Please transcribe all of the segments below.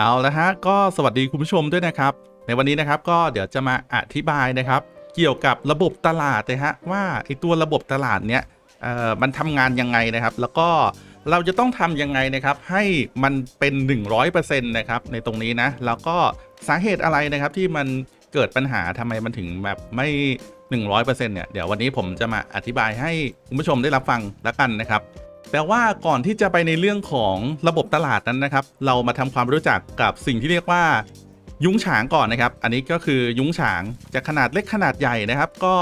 เอาละฮะก็สวัสดีคุณผู้ชมด้วยนะครับ ในวันนี้นะครับก็เดี๋ยวจะมาอธิบายนะครับ เกี่ยวกับระบบตลาดนะฮะว่าไอตัวระบบตลาดเนี้ยเอ่อมันทำงานยังไงนะครับ แล้วก็เราจะต้องทำยังไงนะครับ ให้มันเป็น 100%นะครับในตรงนี้นะแล้วก็สาเหตุอะไรนะครับที่มันเกิดปัญหาทำไมมันถึงแบบไม่ 100%เนี่ยเดี๋ยววันนี้ผมจะมาอธิบายให้คุณผู้ชมได้รับฟังแล้วกันนะครับ แต่ว่าก่อนที่จะไปในเรื่องของระบบตลาดนั้นนะครับ เรามาทำความรู้จักกับสิ่งที่เรียกว่า ยุ้งฉางก่อนนะครับ อันนี้ก็คือยุ้งฉางจะขนาดเล็กขนาดใหญ่นะครับ ก็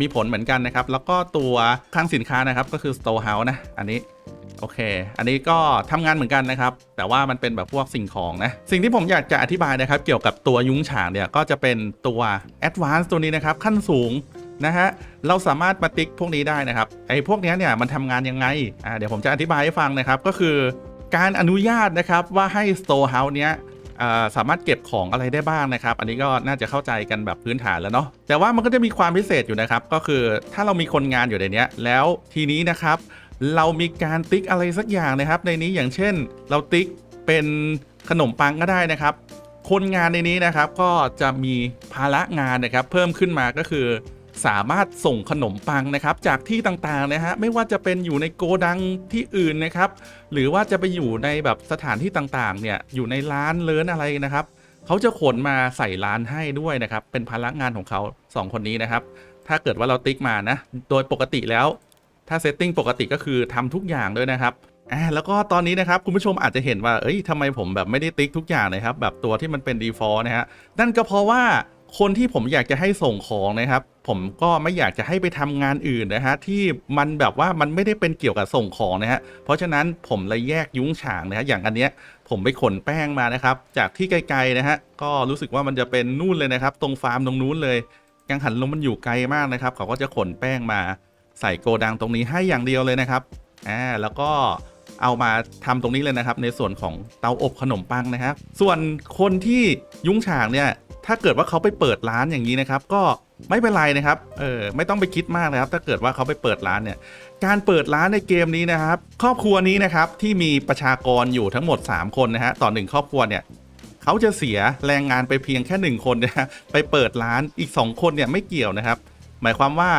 มีผลเหมือนกันนะครับ แล้วก็ตัวคลังสินค้านะครับก็คือ store house นะอันนี้โอเค อันนี้ก็ทำงานเหมือนกันนะครับ แต่ว่ามันเป็นแบบพวกสิ่งของนะ สิ่งที่ผมอยากจะอธิบายนะครับ เกี่ยวกับตัวยุ้งฉางเนี่ย ก็จะเป็นตัว advanced ตัวนี้นะครับ ขั้นสูง นะฮะเราสามารถมาติ๊กพวกนี้ได้นะครับไอ้พวกนี้เนี่ยมันทำงานยังไงอ่าเดี๋ยวผมจะอธิบายให้ฟังนะครับก็คือการอนุญาตนะครับว่าให้ store house เนี้ยสามารถเก็บของอะไรได้บ้างนะครับ อันนี้ก็น่าจะเข้าใจกันแบบพื้นฐานแล้วเนาะแต่ว่ามันก็จะมีความพิเศษอยู่นะครับ ก็คือถ้าเรามีคนงานอยู่ในนี้แล้วทีนี้นะครับ เรามีการติ๊กอะไรสักอย่างนะครับ ในนี้อย่างเช่น เราติ๊กเป็นขนมปังก็ได้นะครับ คนงานในนี้นะครับก็จะมีภาระงานนะครับ เพิ่มขึ้นมาก็คือ สามารถส่งขนมปังนะครับ จากที่ต่างๆนะฮะไม่ว่าจะเป็นอยู่ในโกดังที่อื่นนะครับ หรือว่าจะไปอยู่ในแบบสถานที่ต่างๆ เนี่ยอยู่ในร้านเลินอะไรนะครับเขาจะขนมาใส่ร้านให้ด้วยนะครับ เป็นภาระงานของเขาสองคนนี้นะครับ ถ้าเกิดว่าเราติ๊กมานะ โดยปกติแล้ว ถ้าเซตติ้งปกติก็คือทำทุกอย่างด้วยนะครับอ่าแล้วก็ตอนนี้นะครับคุณผู้ชมอาจจะเห็นว่า เอ้ยทำไมผมแบบไม่ได้ติ๊กทุกอย่างนะครับ แบบตัวที่มันเป็น default นะฮะนั่นก็เพราะว่า คนที่ผมอยากจะให้ส่งของนะครับ ผมก็ไม่อยากจะให้ไปทำงานอื่นนะฮะที่มันแบบว่ามันไม่ได้เป็นเกี่ยวกับส่งของนะฮะเพราะฉะนั้นผมเลยแยกยุ้งฉางนะฮะอย่างอันเนี้ยผมไปขนแป้งมานะครับ จากที่ไกลๆนะฮะก็รู้สึกว่ามันจะเป็นนู่นเลยนะครับ ตรงฟาร์มตรงนู้นเลยกังหันลมมันอยู่ไกลมากนะครับ เขาก็จะขนแป้งมาใส่โกดังตรงนี้ให้อย่างเดียวเลยนะครับอ่าแล้วก็เอามาทำตรงนี้เลยนะครับ ในส่วนของเตาอบขนมปังนะครับ ส่วนคนที่ยุ้งฉางเนี่ย ถ้าเกิดว่าเขาไปเปิดร้านอย่างนี้นะครับ ก็ไม่เป็นไรนะครับ เออไม่ต้องไปคิดมากนะครับ ถ้าเกิดว่าเขาไปเปิดร้านเนี่ย การเปิดร้านในเกมนี้นะครับ ครอบครัวนี้นะครับที่มีประชากรอยู่ทั้งหมด 3 คนนะฮะต่อหนึ่งครอบครัวเนี่ยเขาจะเสียแรงงานไปเพียงแค่หนึ่งคนนะฮะไปเปิดร้านอีก 2 คนเนี่ยไม่เกี่ยวนะครับ หมายความว่า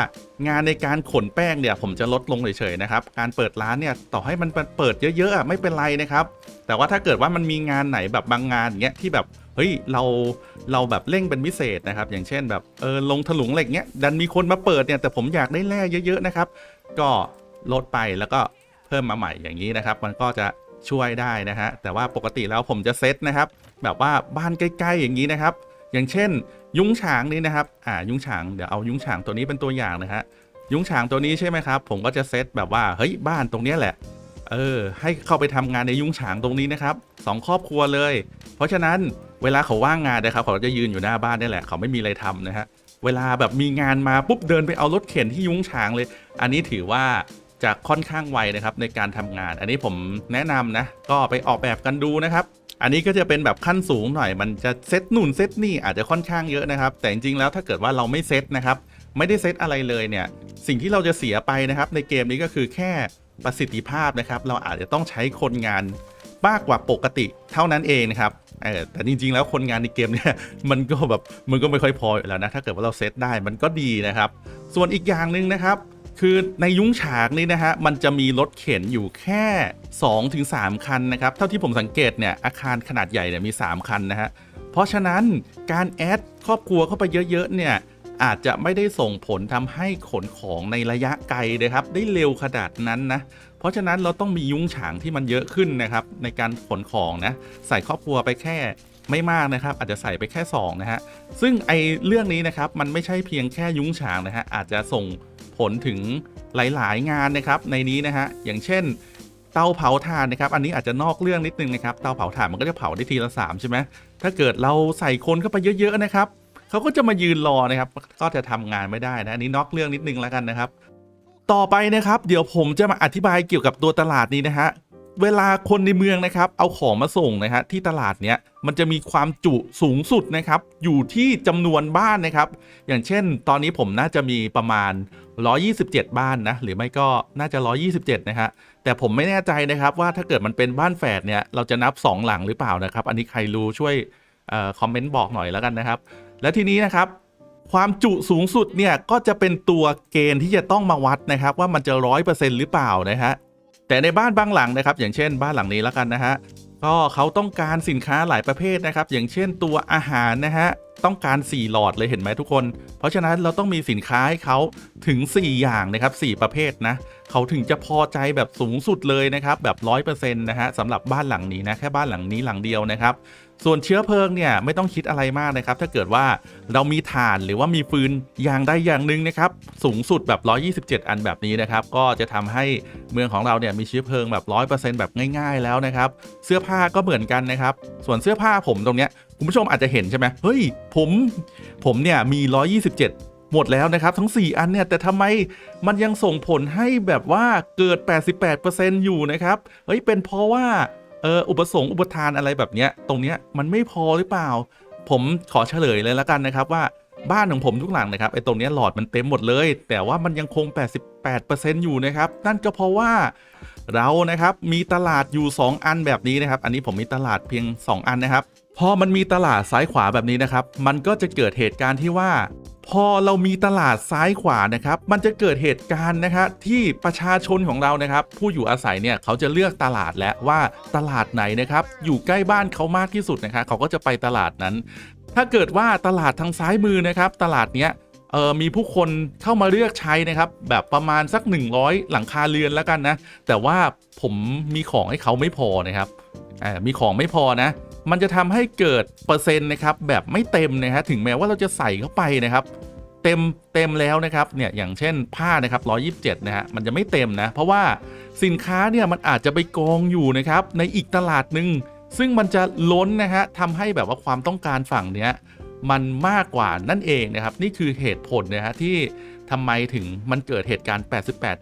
งานในการขนแป้งเนี่ยผมจะลดลงเฉยๆนะครับ การเปิดร้านเนี่ยต่อให้มันเปิดเยอะๆไม่เป็นไรนะครับ แต่ว่าถ้าเกิดว่ามันมีงานไหนแบบบางงานอย่างเงี้ยที่แบบเฮ้ยเราเราแบบเร่งเป็นพิเศษนะครับ อย่างเช่นแบบเออลงถลุงเหล็กเงี้ยดันมีคนมาเปิดเนี่ยแต่ผมอยากได้แร่เยอะๆนะครับ ก็ลดไปแล้วก็เพิ่มมาใหม่อย่างนี้นะครับ มันก็จะช่วยได้นะฮะแต่ว่าปกติแล้วผมจะเซตนะครับ แบบว่าบ้านใกล้ๆอย่างนี้นะครับ อย่างเช่น ยุ้งฉางนี่นะครับอ่ายุ้งฉางเดี๋ยวเอายุ้งฉางตัวนี้เป็นตัวอย่างนะฮะยุ้งฉางตัวนี้ใช่ไหมครับ ผมก็จะเซตแบบว่าเฮ้ยบ้านตรงเนี้ยแหละ เออ ให้เข้าไปทำงานในยุ้งฉางตรงนี้นะครับสองครอบครัวเลย เพราะฉะนั้นเวลาเขาว่างงานนะครับเขาจะยืนอยู่หน้าบ้านนี่แหละ เขาไม่มีอะไรทำนะฮะเวลาแบบมีงานมาปุ๊บเดินไปเอารถเข็นที่ยุ้งฉางเลย อันนี้ถือว่าจะค่อนข้างไวนะครับในการทำงาน อันนี้ผมแนะนำนะ ก็ไปออกแบบกันดูนะครับ อันนี้ก็จะเป็นแบบขั้นสูงหน่อย มันจะเซตนู่นเซตนี่อาจจะค่อนข้างเยอะนะครับ แต่จริงๆแล้วถ้าเกิดว่าเราไม่เซตนะครับ ไม่ได้เซตอะไรเลยเนี่ย สิ่งที่เราจะเสียไปนะครับในเกมนี้ก็คือแค่ ประสิทธิภาพนะครับ เราอาจจะต้องใช้คนงานมากกว่าปกติเท่านั้นเองนะครับแต่จริงๆ แล้วคนงานในเกมเนี่ยมันก็แบบมันก็ไม่ค่อยพออยู่แล้วนะถ้าเกิดว่าเราเซตได้มันก็ดีนะครับ ส่วนอีกอย่างหนึ่งนะครับ คือในยุ้งฉากนี่นะฮะมันจะมีรถเข็นอยู่แค่ 2-3 คันนะครับเท่าที่ผมสังเกตเนี่ยอาคารขนาดใหญ่เนี่ยมี 3 คันนะฮะเพราะฉะนั้นการแอดครอบครัวเข้าไปเยอะๆเนี่ย อาจจะไม่ได้ส่งผลทำให้ขนของในระยะไกลนะครับ ได้เร็วขนาดนั้นนะ เพราะฉะนั้นเราต้องมียุ้งฉางที่มันเยอะขึ้นนะครับ ในการขนของนะ ใส่ครอบครัวไปแค่ไม่มากนะครับ อาจจะใส่ไปแค่2นะฮะซึ่งไอเรื่องนี้นะครับมันไม่ใช่เพียงแค่ยุ้งฉางนะฮะอาจจะส่งผลถึงหลาย ๆ งานนะครับในนี้นะฮะอย่างเช่นเตาเผาถ่านนะครับ อันนี้อาจจะนอกเรื่องนิดนึงนะครับ เตาเผาถ่านมันก็จะเผาได้ทีละสามใช่ไหมถ้าเกิดเราใส่คนเข้าไปเยอะ ๆ นะครับ เขาก็จะมายืนรอนะครับ ก็จะทำงานไม่ได้นะอันนี้นอกเรื่องนิดนึงแล้วกันนะครับ ต่อไปนะครับ เดี๋ยวผมจะมาอธิบายเกี่ยวกับตัวตลาดนี้นะฮะเวลาคนในเมืองนะครับ เอาของมาส่งนะฮะที่ตลาดเนี้ยมันจะมีความจุสูงสุดนะครับ อยู่ที่จำนวนบ้านนะครับ อย่างเช่น ตอนนี้ผมน่าจะมีประมาณ 127 บ้านนะ หรือไม่ก็น่าจะ 127 นะฮะแต่ผมไม่แน่ใจนะครับว่าถ้าเกิดมันเป็นบ้านแฝดเนี่ยเราจะนับ 2 หลังหรือเปล่านะครับ อันนี้ใครรู้ช่วยออคอมเมนต์บอกหน่อยแล้วกันนะครับ และทีนี้นะครับ ความจุสูงสุดเนี่ยก็จะเป็นตัวเกณฑ์ที่จะต้องมาวัดนะครับ ว่ามันจะร้อยเปอร์เซ็นต์หรือเปล่านะฮะแต่ในบ้านบางหลังนะครับ อย่างเช่นบ้านหลังนี้แล้วกันนะฮะก็เขาต้องการสินค้าหลายประเภทนะครับ อย่างเช่นตัวอาหารนะฮะต้องการ 4 หลอดเลยเห็นไหมทุกคน เพราะฉะนั้นเราต้องมีสินค้าให้เขาถึง 4 อย่างนะครับ4ประเภทนะเขาถึงจะพอใจแบบสูงสุดเลยนะครับแบบ 100%นะฮะสำหรับบ้านหลังนี้นะแค่บ้านหลังนี้หลังเดียวนะครับ ส่วนเชื้อเพลิงเนี่ยไม่ต้องคิดอะไรมากนะครับ ถ้าเกิดว่าเรามีถ่านหรือว่ามีฟืนอย่างใดอย่างหนึ่งนะครับ สูงสุดแบบ 127 อันแบบนี้นะครับ ก็จะทำให้เมืองของเราเนี่ยมีเชื้อเพลิงแบบ 100%แบบง่าย ๆ แล้วนะครับ เสื้อผ้าก็เหมือนกันนะครับ ส่วนเสื้อผ้าผมตรงเนี้ยคุณผู้ชมอาจจะเห็นใช่ไหมเฮ้ยผมผมเนี่ยมี 127หมดแล้วนะครับ ทั้ง 4 อันเนี่ย แต่ทำไมมันยังส่งผลให้แบบว่าเกิด 88%อยู่นะครับ เฮ้ย เป็นเพราะว่า เอออุปสงค์อุปทานอะไรแบบเนี้ยตรงเนี้ยมันไม่พอหรือเปล่า ผมขอเฉลยเลยแล้วกันนะครับว่าบ้านของผมทุกหลังนะครับไอ้ตรงเนี้ยหลอดมันเต็มหมดเลย แต่ว่ามันยังคง 88%อยู่นะครับ นั่นก็เพราะว่า เรานะครับมีตลาดอยู่ 2 อันแบบนี้นะครับ อันนี้ผมมีตลาดเพียง 2 อันนะครับ พอมันมีตลาดซ้ายขวาแบบนี้นะครับ มันก็จะเกิดเหตุการณ์ที่ว่า พอเรามีตลาดซ้ายขวานะครับ มันจะเกิดเหตุการณ์นะครับที่ประชาชนของเรานะครับ ผู้อยู่อาศัยเนี่ยเขาจะเลือกตลาดและว่าตลาดไหนนะครับอยู่ใกล้บ้านเขามากที่สุดนะครับเขาก็จะไปตลาดนั้น ถ้าเกิดว่าตลาดทางซ้ายมือนะครับ ตลาดเนี้ย เออมีผู้คนเข้ามาเลือกใช้นะครับ แบบประมาณสัก 100 หลังคาเรือนแล้วกันนะ แต่ว่าผมมีของให้เขาไม่พอนะครับอ่ามีของไม่พอนะ มันจะทำให้เกิดเปอร์เซ็นต์นะครับ แบบไม่เต็มนะฮะถึงแม้ว่าเราจะใส่เข้าไปนะครับ เต็มเต็มแล้วนะครับเนี่ยอย่างเช่นผ้านะครับ127นะฮะมันจะไม่เต็มนะ เพราะว่าสินค้าเนี่ยมันอาจจะไปกองอยู่นะครับในอีกตลาดหนึ่งซึ่งมันจะล้นนะฮะทำให้แบบว่าความต้องการฝั่งเนี้ย มันมากกว่านั่นเองนะครับ นี่คือเหตุผลนะฮะที่ทำไมถึงมันเกิดเหตุการณ์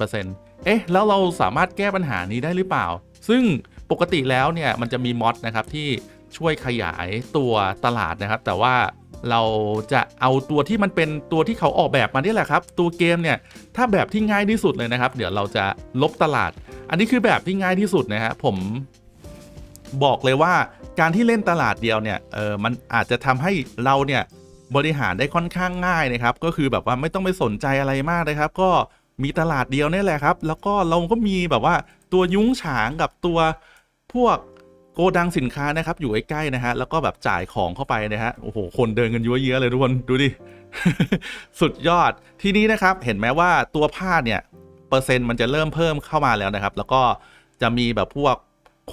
88%เอ๊ะ แล้วเราสามารถแก้ปัญหานี้ได้หรือเปล่า ซึ่งปกติแล้วเนี่ยมันจะมีมอดนะครับที่ช่วยขยายตัวตลาดนะครับ แต่ว่าเราจะเอาตัวที่มันเป็นตัวที่เขาออกแบบมานี่แหละครับ ตัวเกมเนี่ยถ้าแบบที่ง่ายที่สุดเลยนะครับ เดี๋ยวเราจะลบตลาด อันนี้คือแบบที่ง่ายที่สุดนะฮะผม บอกเลยว่าการที่เล่นตลาดเดียวเนี่ยเออมันอาจจะทำให้เราเนี่ยบริหารได้ค่อนข้างง่ายนะครับ ก็คือแบบว่าไม่ต้องไปสนใจอะไรมากนะครับ ก็มีตลาดเดียวนี่แหละครับ แล้วก็เราก็มีแบบว่าตัวยุ้งฉางกับตัวพวกโกดังสินค้านะครับ อยู่ใกล้ๆนะฮะแล้วก็แบบจ่ายของเข้าไปนะฮะโอ้โหคนเดินกันยั่วเยอะเลยทุกคนดูดิสุดยอดทีนี้นะครับ เห็นไหมว่าตัวผ้าเนี่ยเปอร์เซ็นต์มันจะเริ่มเพิ่มเข้ามาแล้วนะครับ แล้วก็จะมีแบบพวก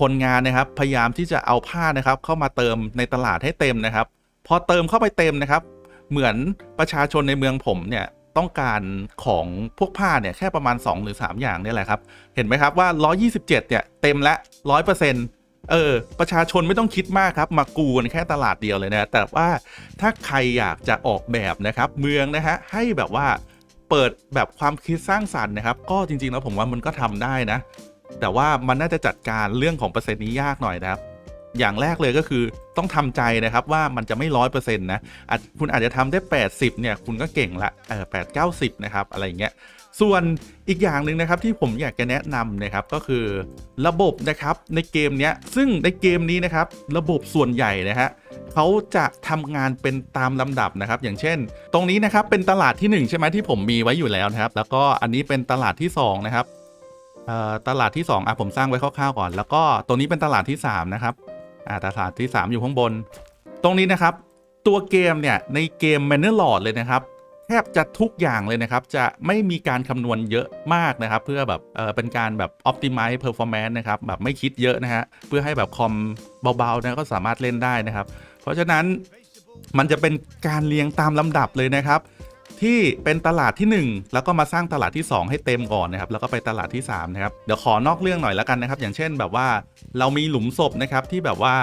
คนงานนะครับ พยายามที่จะเอาผ้านะครับ เข้ามาเติมในตลาดให้เต็มนะครับ พอเติมเข้าไปเต็มนะครับ เหมือนประชาชนในเมืองผมเนี่ยต้องการของพวกผ้าเนี่ยแค่ประมาณ 2 หรือ 3 อย่างนี่แหละครับ เห็นไหมครับว่า 127 เนี่ยเต็มละ100%เออประชาชนไม่ต้องคิดมากครับ มากูกันแค่ตลาดเดียวเลยนะ แต่ว่าถ้าใครอยากจะออกแบบนะครับ เมืองนะฮะให้แบบว่าเปิดแบบความคิดสร้างสรรค์นะครับ ก็จริงๆแล้วผมว่ามันก็ทำได้นะ แต่ว่ามันน่าจะจัดการเรื่องของเปอร์เซ็นต์นี้ยากหน่อยนะครับ อย่างแรกเลยก็คือต้องทำใจนะครับว่ามันจะไม่ร้อยเปอร์เซ็นต์นะคุณอาจจะทำได้ 80เนี่ยคุณก็เก่งละเออแปดเก้าสิบนะครับอะไรเงี้ยส่วนอีกอย่างหนึ่งนะครับที่ผมอยากจะแนะนำนะครับก็คือระบบนะครับในเกมนี้ซึ่งในเกมนี้นะครับระบบส่วนใหญ่นะฮะเขาจะทำงานเป็นตามลำดับนะครับ อย่างเช่น ตรงนี้นะครับเป็นตลาดที่ 1 ใช่ไหมที่ผมมีไว้อยู่แล้วนะครับ แล้วก็อันนี้เป็นตลาดที่ 2 นะครับ ตลาดที่ 2อะผมสร้างไว้คร่าวๆก่อน แล้วก็ตรงนี้เป็นตลาดที่ 3 นะครับอ่าตลาดที่ 3 อยู่ข้างบน ตรงนี้นะครับ ตัวเกมเนี่ยในเกม m a n n e r Lord เลยนะครับแทบจะทุกอย่างเลยนะครับ จะไม่มีการคำนวณเยอะมากนะครับ เพื่อแบบเออเป็นการแบบ optimize performance นะครับ แบบไม่คิดเยอะนะฮะเพื่อให้แบบคอมเบาๆนะก็สามารถเล่นได้นะครับ เพราะฉะนั้นมันจะเป็นการเรียงตามลำดับเลยนะครับ ที่เป็นตลาดที่ 1 แล้วก็มาสร้างตลาดที่ 2 ให้เต็มก่อนนะครับแล้วก็ไปตลาดที่3นะครับเดี๋ยวขอนอกเรื่องหน่อยแล้วกันนะครับ อย่างเช่นแบบว่าเรามีหลุมศพนะครับที่แบบว่า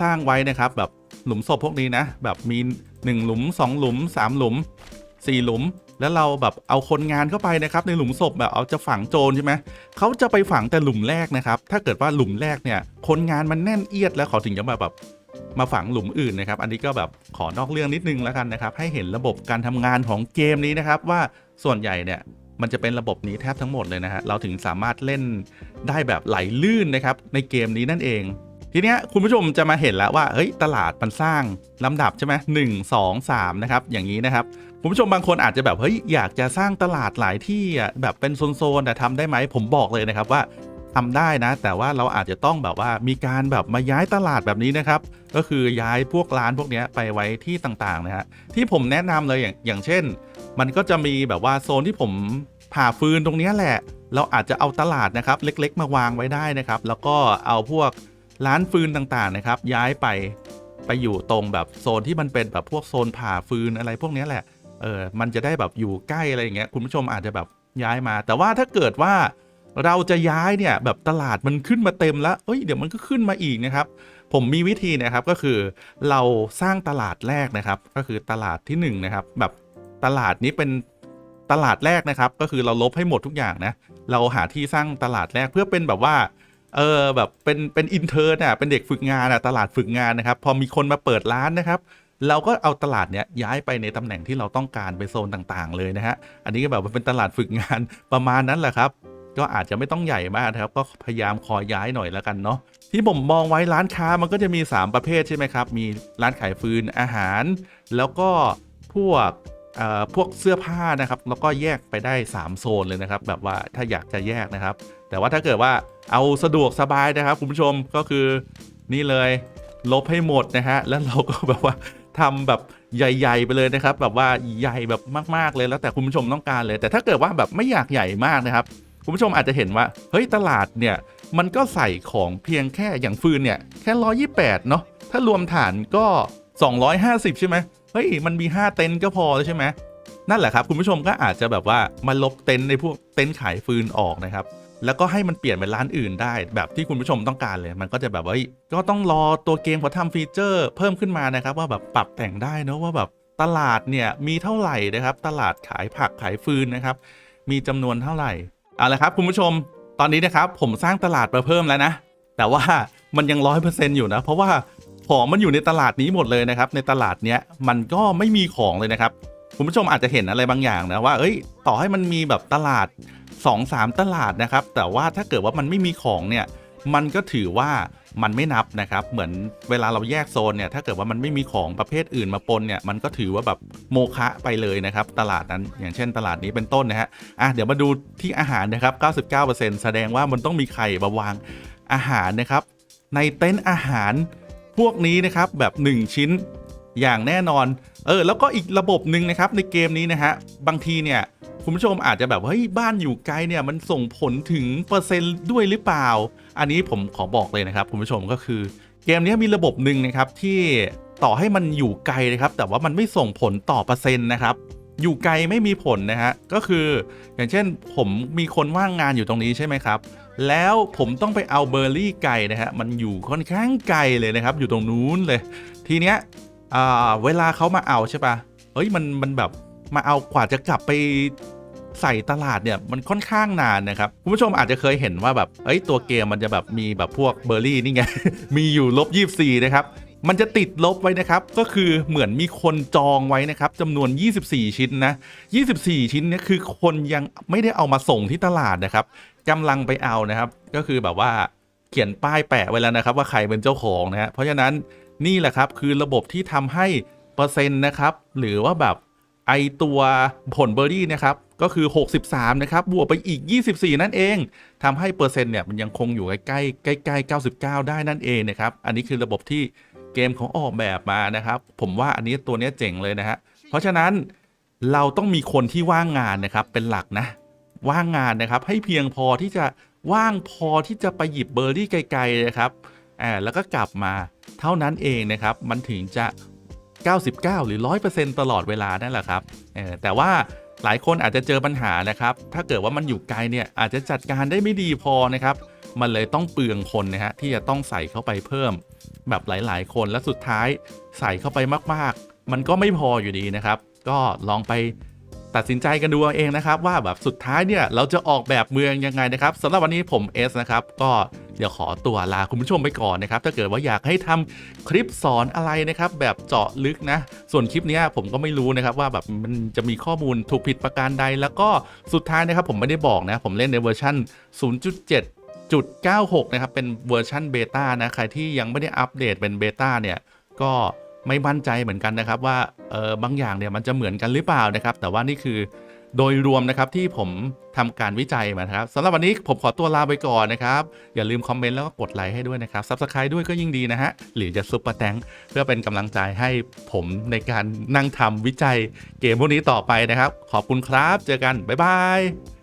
สร้างไว้นะครับแบบหลุมศพพวกนี้นะแบบมี 1 หลุม 2 หลุม 3 หลุม 4 หลุม แล้วเราแบบเอาคนงานเข้าไปนะครับในหลุมศพแบบเอาจะฝังโจรใช่ไหมเขาจะไปฝังแต่หลุมแรกนะครับถ้าเกิดว่าหลุมแรกเนี่ยคนงานมันแน่นเอียดแล้วเขาถึงจะมาแบบ มาฝังหลุมอื่นนะครับ อันนี้ก็แบบขอนอกเรื่องนิดนึงแล้วกันนะครับ ให้เห็นระบบการทำงานของเกมนี้นะครับ ว่าส่วนใหญ่เนี่ยมันจะเป็นระบบนี้แทบทั้งหมดเลยนะฮะ เราถึงสามารถเล่นได้แบบไหลลื่นนะครับในเกมนี้นั่นเอง ทีเนี้ยคุณผู้ชมจะมาเห็นแล้วว่าเฮ้ยตลาดมันสร้างลำดับใช่ไหมหนึ่งสองสามนะครับอย่างนี้นะครับคุณผู้ชมบางคนอาจจะแบบเฮ้ยอยากจะสร้างตลาดหลายที่อะแบบเป็นโซนๆแต่ทำได้ไหมผมบอกเลยนะครับว่า ทำได้นะ แต่ว่าเราอาจจะต้องแบบว่ามีการแบบมาย้ายตลาดแบบนี้นะครับ ก็คือย้ายพวกร้านพวกนี้ไปไว้ที่ต่างๆนะฮะที่ผมแนะนำเลยอย่างอย่างเช่น มันก็จะมีแบบว่าโซนที่ผมผ่าฟืนตรงนี้แหละ เราอาจจะเอาตลาดนะครับ เล็กๆ มาวางไว้ได้นะครับ แล้วก็เอาพวกร้านฟืนต่างๆนะครับ ย้ายไปไปอยู่ตรงแบบโซนที่มันเป็นแบบพวกโซนผ่าฟืนอะไรพวกนี้แหละเออมันจะได้แบบอยู่ใกล้อะไรอย่างเงี้ยคุณผู้ชมอาจจะแบบย้ายมา แต่ว่าถ้าเกิดว่า เราจะย้ายเนี่ยแบบตลาดมันขึ้นมาเต็มแล้ว เอ้ยเดี๋ยวมันก็ขึ้นมาอีกนะครับ ผมมีวิธีนะครับก็คือเราสร้างตลาดแรกนะครับ ก็คือตลาดที่หนึ่งนะครับ แบบตลาดนี้เป็นตลาดแรกนะครับ ก็คือเราลบให้หมดทุกอย่างนะ เราหาที่สร้างตลาดแรกเพื่อเป็นแบบว่าเออแบบเป็นเป็นอินเทอร์น่ะเป็นเด็กฝึกงานอะตลาดฝึกงานนะครับ พอมีคนมาเปิดร้านนะครับ เราก็เอาตลาดเนี้ยย้ายไปในตำแหน่งที่เราต้องการไปโซนต่างๆ เลยนะฮะอันนี้ก็แบบเป็นตลาดฝึกงานประมาณนั้นแหละครับ ก็อาจจะไม่ต้องใหญ่มากนะครับ ก็พยายามคอยย้ายหน่อยแล้วกันเนาะที่ผมมองไว้ร้านค้ามันก็จะมี 3 ประเภทใช่ไหมครับ มีร้านขายฟืนอาหาร แล้วก็พวกเอ่อพวกเสื้อผ้านะครับ แล้วก็แยกไปได้ 3 โซนเลยนะครับ แบบว่าถ้าอยากจะแยกนะครับ แต่ว่าถ้าเกิดว่าเอาสะดวกสบายนะครับคุณผู้ชมก็คือนี่เลยลบให้หมดนะฮะแล้วเราก็แบบว่าทำแบบใหญ่ ๆ ไปเลยนะครับ แบบว่าใหญ่แบบมากๆเลยแล้วแต่คุณผู้ชมต้องการเลย แต่ถ้าเกิดว่าแบบไม่อยากใหญ่มากนะครับ คุณผู้ชมอาจจะเห็นว่า เฮ้ยตลาดเนี่ย มันก็ใส่ของเพียงแค่อย่างฟืนเนี่ย แค่ร้อยี่แปดเนาะถ้ารวมฐานก็ 250 ใช่ไหมเฮ้ยมันมี 5 เต็นท์ก็พอแล้วใช่ไหมนั่นแหละครับคุณผู้ชมก็อาจจะแบบว่ามาลบเต็นท์ในพวกเต็นท์ขายฟืนออกนะครับแล้วก็ให้มันเปลี่ยนเป็นร้านอื่นได้ แบบที่คุณผู้ชมต้องการเลย มันก็จะแบบว่าก็ต้องรอตัวเกมเขาทำฟีเจอร์เพิ่มขึ้นมานะครับ ว่าแบบปรับแต่งได้เนะว่าแบบตลาดเนี่ยมีเท่าไหร่นะครับ ตลาดขายผักขายฟืนนะครับ มีจำนวนเท่าไหร่ เอาละครับคุณผู้ชมตอนนี้นะครับผมสร้างตลาดมาเพิ่มแล้วนะ แต่ว่ามันยังร้อยเปอร์เซ็นต์อยู่นะ เพราะว่าของมันอยู่ในตลาดนี้หมดเลยนะครับ ในตลาดเนี้ยมันก็ไม่มีของเลยนะครับ คุณผู้ชมอาจจะเห็นอะไรบางอย่างนะว่า เอ้ย ต่อให้มันมีแบบตลาด 2-3 ตลาดนะครับ แต่ว่าถ้าเกิดว่ามันไม่มีของเนี่ย มันก็ถือว่า มันไม่นับนะครับ เหมือนเวลาเราแยกโซนเนี่ย ถ้าเกิดว่ามันไม่มีของประเภทอื่นมาปนเนี่ย มันก็ถือว่าแบบโมฆะไปเลยนะครับ ตลาดนั้น อย่างเช่นตลาดนี้เป็นต้นนะฮะ อะ เดี๋ยวมาดูที่อาหารนะครับ 99%แสดงว่ามันต้องมีไข่มาวางอาหารนะครับ ในเต็นท์อาหารพวกนี้นะครับแบบ 1 ชิ้นอย่างแน่นอน เออ แล้วก็อีกระบบหนึ่งนะครับในเกมนี้นะฮะ บางทีเนี่ยคุณผู้ชมอาจจะแบบว่าเฮ้ยบ้านอยู่ไกลเนี่ยมันส่งผลถึงเปอร์เซ็นต์ด้วยหรือเปล่า อันนี้ผมขอบอกเลยนะครับคุณผู้ชมก็คือเกมนี้มีระบบหนึ่งนะครับที่ต่อให้มันอยู่ไกลนะครับ แต่ว่ามันไม่ส่งผลต่อเปอร์เซ็นต์นะครับ อยู่ไกลไม่มีผลนะฮะก็คืออย่างเช่นผมมีคนว่างงานอยู่ตรงนี้ใช่ไหมครับ แล้วผมต้องไปเอาเบอร์รี่ไก่นะฮะมันอยู่ค่อนข้างไกลเลยนะครับ อยู่ตรงนู้นเลย ทีเนี้ยเวลาเขามาเอาใช่ปะเฮ้ยมันมันแบบมาเอากว่าจะกลับไป ใส่ตลาดเนี่ยมันค่อนข้างนานนะครับคุณผู้ชมอาจจะเคยเห็นว่าแบบเอ้ยตัวเกมมันจะแบบมีแบบพวกเบอร์รี่นี่ไง มีอยู่ลบยีนะครับมันจะติดลบไว้นะครับ ก็คือเหมือนมีคนจองไว้นะครับจำนวน 24 ชิ้นนะ 24 ชิ้นเนี่ยคือคนยังไม่ได้เอามาส่งที่ตลาดนะครับกำลังไปเอานะครับ ก็คือแบบว่าเขียนป้ายแปะไว้แล้วนะครับ ว่าใครเป็นเจ้าของนะฮะเพราะฉะนั้นนี่แหละครับคือระบบที่ทำให้เปอร์เซ็นต์นะครับ หรือว่าแบบไอตัวผลเบอร์รี่นะครับ ก็คือ 63 นะครับ บวกไปอีก 24 นั่นเองทำให้เปอร์เซ็นต์เนี่ยมันยังคงอยู่ใกล้ๆใกล้ๆ99 ได้นั่นเองนะครับ อันนี้คือระบบที่เกมของออกแบบมานะครับ ผมว่าอันนี้ตัวนี้เจ๋งเลยนะฮะ เพราะฉะนั้นเราต้องมีคนที่ว่างงานนะครับเป็นหลักนะ ว่างงานนะครับให้เพียงพอที่จะว่างพอที่จะไปหยิบเบอร์รี่ไกลๆนะครับอ่าแล้วก็กลับมาเท่านั้นเองนะครับ มันถึงจะ 99 หรือ 100%ตลอดเวลานั่นแหละครับแต่ว่า หลายคนอาจจะเจอปัญหานะครับ ถ้าเกิดว่ามันอยู่ไกลเนี่ยอาจจะจัดการได้ไม่ดีพอนะครับ มันเลยต้องเปลืองคนนะฮะที่จะต้องใส่เข้าไปเพิ่ม แบบหลาย ๆ คนและสุดท้ายใส่เข้าไปมาก ๆ มันก็ไม่พออยู่ดีนะครับ ก็ลองไปตัดสินใจกันดูเอาเองนะครับ ว่าแบบสุดท้ายเนี่ยเราจะออกแบบเมืองยังไงนะครับสำหรับวันนี้ผมเอสนะครับก็ เดี๋ยวขอตัวลาคุณผู้ชมไปก่อนนะครับ ถ้าเกิดว่าอยากให้ทำคลิปสอนอะไรนะครับ แบบเจาะลึกนะ ส่วนคลิปนี้ผมก็ไม่รู้นะครับว่าแบบมันจะมีข้อมูลถูกผิดประการใด แล้วก็สุดท้ายนะครับผมไม่ได้บอกนะ ผมเล่นในเวอร์ชัน0.7.96 นะครับ เป็นเวอร์ชันเบต้านะ ใครที่ยังไม่ได้อัปเดตเป็นเบต้าเนี่ย ก็ไม่มั่นใจเหมือนกันนะครับ ว่าเออบางอย่างเนี่ยมันจะเหมือนกันหรือเปล่านะครับ แต่ว่านี่คือ โดยรวมนะครับที่ผมทำการวิจัยมาครับสำหรับวันนี้ผมขอตัวลาไปก่อนนะครับ อย่าลืมคอมเมนต์แล้วก็กดไลค์ให้ด้วยนะครับซับสไครต์ด้วยก็ยิ่งดีนะฮะ หรือจะซุปเปอร์แตงเพื่อเป็นกำลังใจให้ผมในการนั่งทำวิจัยเกมพวกนี้ต่อไปนะครับ ขอบคุณครับ เจอกัน บ๊ายบาย